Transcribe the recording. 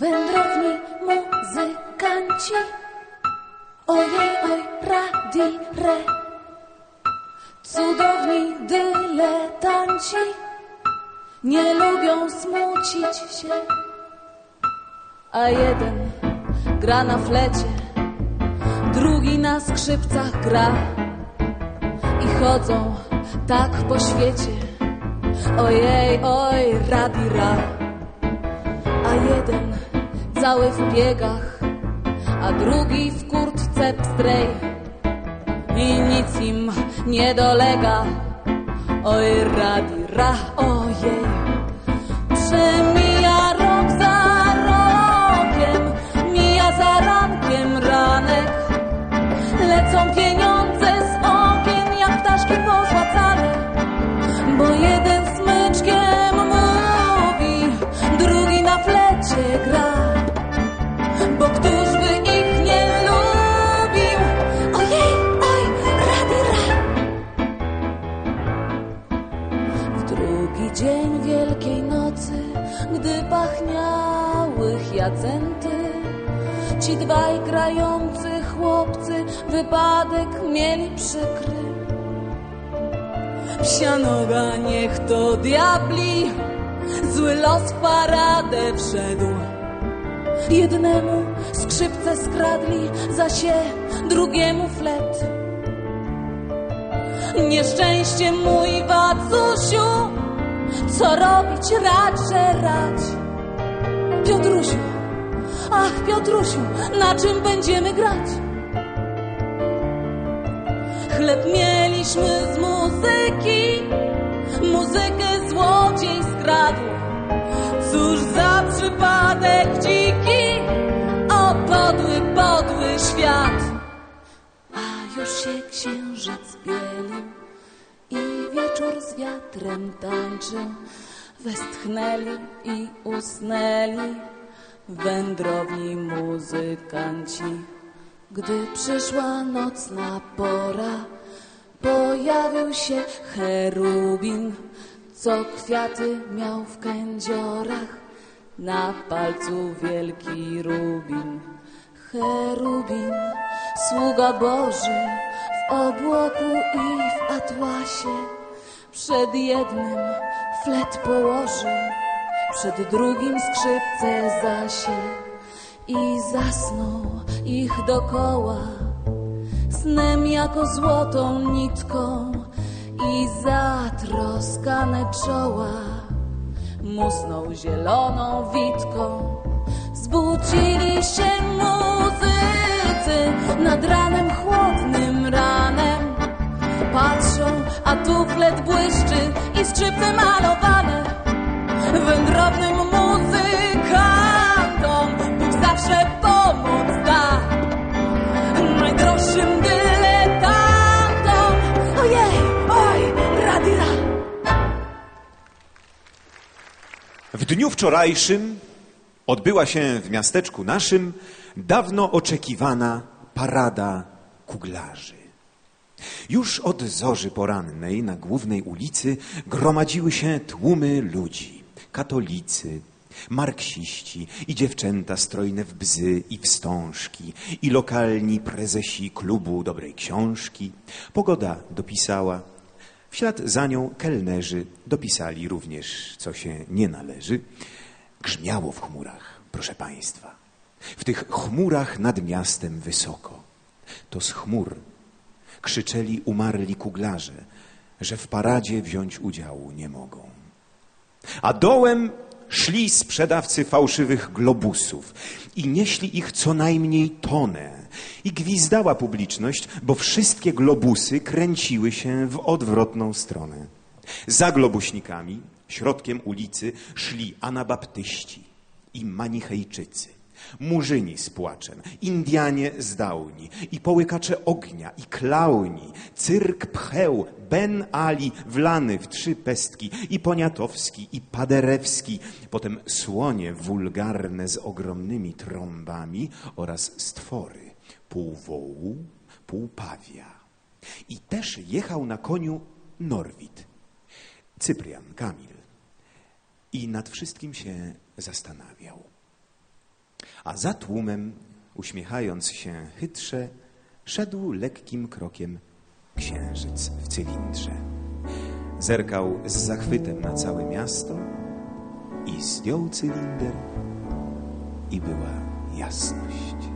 Wędrowni muzykanci, ojej, oj, radi, re. Cudowni dyletanci, nie lubią smucić się. A jeden gra na flecie, drugi na skrzypcach gra. I chodzą tak po świecie, ojej, oj, radi, ra. A jeden cały w biegach, a drugi w kurtce pstrej. I nic im nie dolega, oj, radi, ra, ojej. Przemija rok za rokiem, mija za rankiem ranek. Lecą pieniądze z okien, jak ptaszki pozłacane. Bo jeden smyczkiem mówi, drugi na flecie gra. Ci dwaj grający chłopcy wypadek mieli przykry. Psia noga, niech to diabli, zły los w paradę wszedł. Jednemu skrzypce skradli, zasie drugiemu flet. Nieszczęście mój Wacusiu, co robić radże rać? Piotrusiu, ach Piotrusiu, na czym będziemy grać? Chleb mieliśmy z muzyki, muzykę złodziej skradł. Cóż za przypadek dziki, o podły, podły świat. A już się księżyc bielił i wieczór z wiatrem tańczył. Westchnęli i usnęli wędrowni muzykanci. Gdy przyszła nocna pora, pojawił się cherubin, co kwiaty miał w kędziorach, na palcu wielki rubin. Cherubin, sługa Boży, w obłoku i w atłasie, przed jednym flet położył, przed drugim skrzypce zasie i zasnął ich dokoła snem jako złotą nitką i zatroskane czoła musnął zieloną witką. Zbudzili się muzycy nad ranem chłodnym ranem. A tuflet błyszczy i skrzypce malowane. Wędrownym muzykantom Bóg zawsze pomoc da. Najdroższym dyletantom Ojej, oj, radira. W dniu wczorajszym odbyła się w miasteczku naszym dawno oczekiwana parada kuglarzy. Już od zorzy porannej na głównej ulicy gromadziły się tłumy ludzi, katolicy, marksiści i dziewczęta strojne w bzy i wstążki i lokalni prezesi klubu dobrej książki. Pogoda dopisała, w ślad za nią kelnerzy dopisali również, co się nie należy. Grzmiało w chmurach, proszę państwa. W tych chmurach nad miastem wysoko. To z chmur krzyczeli umarli kuglarze, że w paradzie wziąć udziału nie mogą. A dołem szli sprzedawcy fałszywych globusów i nieśli ich co najmniej tonę. I gwizdała publiczność, bo wszystkie globusy kręciły się w odwrotną stronę. Za globuśnikami, środkiem ulicy, szli anabaptyści i manichejczycy. Murzyni z płaczem, Indianie z dałni i połykacze ognia i klauni, cyrk pcheł, Ben Ali wlany w trzy pestki i Poniatowski i Paderewski, potem słonie wulgarne z ogromnymi trąbami oraz stwory, pół wołu, pół pawia. I też jechał na koniu Norwid, Cyprian, Kamil i nad wszystkim się zastanawiał. A za tłumem, uśmiechając się chytrze, szedł lekkim krokiem księżyc w cylindrze. Zerkał z zachwytem na całe miasto i zdjął cylinder i była jasność.